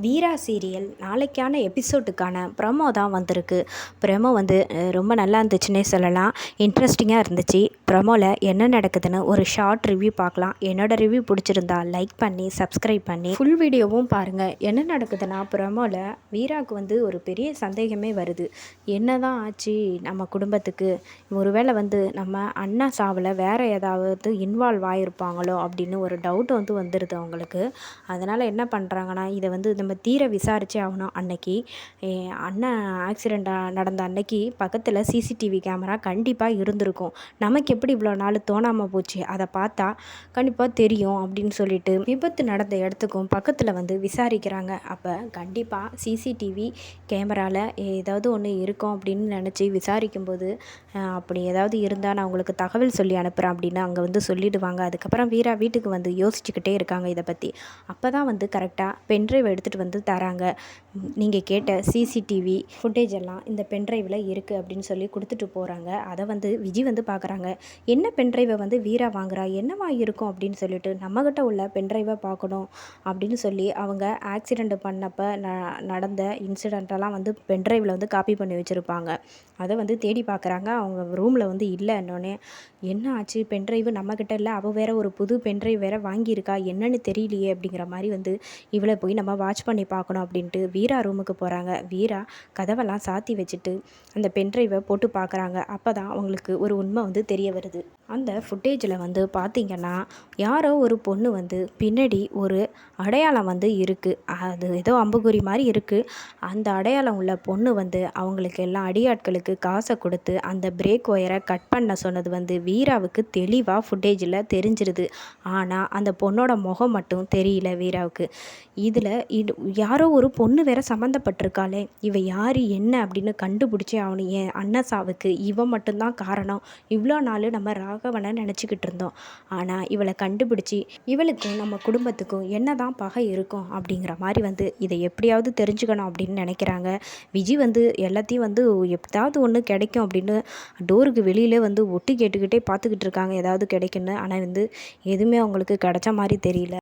வீரா serial நாளைக்கான எபிசோடுக்கான promo தான் வந்திருக்கு. ப்ரமோ வந்து ரொம்ப நல்லா இருந்துச்சுன்னே சொல்லலாம். இன்ட்ரெஸ்டிங்காக இருந்துச்சு. ப்ரமோவில் என்ன நடக்குதுன்னு ஒரு ஷார்ட் ரிவ்யூ பார்க்கலாம். என்னோடய ரிவ்யூ பிடிச்சிருந்தா லைக் பண்ணி சப்ஸ்கிரைப் பண்ணி ஃபுல் வீடியோவும் பாருங்கள் என்ன நடக்குதுன்னா ப்ரமோவில் வீராவுக்கு வந்து ஒரு பெரிய சந்தேகமே வருது. என்ன தான் ஆச்சு நம்ம குடும்பத்துக்கு? ஒருவேளை வந்து நம்ம அண்ணா சாவில் வேறு ஏதாவது இன்வால்வ் ஆகிருப்பாங்களோ அப்படின்னு ஒரு டவுட் வந்து வந்துடுது அவங்களுக்கு. அதனால் என்ன பண்ணுறாங்கன்னா இதை வந்து நம்ம தீர விசாரித்தே ஆகணும் அன்னைக்கு. அண்ணன் ஆக்சிடெண்ட் நடந்த அன்னைக்கு பக்கத்தில் சிசிடிவி கேமரா கண்டிப்பாக இருந்திருக்கும். நமக்கு எப்படி இவ்வளோ நாள் தோணாமல் போச்சு? அதை பார்த்தா கண்டிப்பாக தெரியும் அப்படின்னு சொல்லிட்டு விபத்து நடந்த இடத்துக்கும் பக்கத்தில் வந்து விசாரிக்கிறாங்க. அப்போ கண்டிப்பாக சிசிடிவி கேமராவில் ஏதாவது ஒன்று இருக்கும் அப்படின்னு நினச்சி விசாரிக்கும்போது அப்படி ஏதாவது இருந்தால் நான் உங்களுக்கு தகவல் சொல்லி அனுப்புகிறேன் அப்படின்னு அங்கே வந்து சொல்லிவிடுவாங்க அதுக்கப்புறம் வீரா வீட்டுக்கு வந்து யோசிச்சுக்கிட்டே இருக்காங்க இதை பற்றி அப்போ தான் வந்து கரெக்டாக பென்ட்ரைவ் எடுத்துகிட்டு எடுத்துகிட்டு வந்து தராங்க. நீங்கள் கேட்ட சிசிடிவி ஃபுட்டேஜ் எல்லாம் இந்த பென்ட்ரைவில் இருக்குது அப்படின்னு சொல்லி கொடுத்துட்டு போகிறாங்க அதை வந்து விஜி வந்து பார்க்குறாங்க. என்ன பென்ட்ரைவை வந்து வீரா வாங்குறா? என்னவா இருக்கும் அப்படின்னு சொல்லிட்டு நம்மக்கிட்ட உள்ள பென்ட்ரைவை பார்க்கணும் அப்படின்னு சொல்லி அவங்க ஆக்சிடெண்ட் பண்ணப்போ ந நடந்த இன்சிடெண்ட்டெல்லாம் வந்து பென்ட்ரைவில் வந்து காப்பி பண்ணி வச்சுருப்பாங்க. அதை வந்து தேடி பார்க்குறாங்க. அவங்க ரூமில் வந்து இல்லை என்னோடனே என்ன ஆச்சு? பென்ட்ரைவு நம்மக்கிட்ட இல்லை. அவள் வேற ஒரு புது பென்ட்ரைவ் வேற வாங்கியிருக்கா. என்னன்னு தெரியலையே அப்படிங்கிற மாதிரி வந்து இவளை போய் நம்ம வாட்ச் பண்ணி பார்க்கணும் அப்படின்ட்டு வீரா ரூமுக்கு போகிறாங்க வீரா கதவெல்லாம் சாத்தி வச்சுட்டு அந்த பென்ட்ரைவை போட்டு பார்க்குறாங்க அப்போ தான் அவங்களுக்கு ஒரு உண்மை வந்து தெரிய வருது. அந்த ஃபுட்டேஜில் வந்து பார்த்திங்கன்னா யாரோ ஒரு பொண்ணு வந்து பின்னாடி ஒரு அடையாளம் வந்து இருக்குது அது ஏதோ அம்புகுறி மாதிரி இருக்குது அந்த அடையாளம் உள்ள பொண்ணு வந்து அவங்களுக்கு எல்லாம் அடியாட்களுக்கு காசை கொடுத்து அந்த பிரேக் ஒயரை கட் பண்ண சொன்னது வந்து வீராவுக்கு தெளிவாக ஃபுட்டேஜில் தெரிஞ்சிருது. ஆனால் அந்த பொண்ணோட முகம் மட்டும் தெரியல வீராவுக்கு. இதில் இது யாரோ ஒரு பொண்ணு வேற சம்மந்தப்பட்டிருக்காளே இவ யார் என்ன அப்படின்னு கண்டுபிடிச்சி அவனு என் அண்ணன் சாவுக்கு இவன் மட்டும்தான் காரணம். இவ்வளோ நாள் நம்ம ராகவனை நினச்சிக்கிட்டு இருந்தோம். ஆனால் இவளை கண்டுபிடிச்சி இவளுக்கும் நம்ம குடும்பத்துக்கும் என்ன தான் பகை இருக்கும் அப்படிங்கிற மாதிரி வந்து இதை எப்படியாவது தெரிஞ்சுக்கணும் அப்படின்னு நினைக்கிறாங்க. விஜி வந்து எல்லாத்தையும் வந்து எப்படியாவது ஒன்று கிடைக்கும் அப்படின்னு டோருக்கு வெளியிலே வந்து ஒட்டு கேட்டுக்கிட்டே பார்த்துக்கிட்டு இருக்காங்க ஏதாவது கிடைக்குன்னு. ஆனால் வந்து எதுவுமே அவங்களுக்கு கிடைச்ச மாதிரி தெரியல.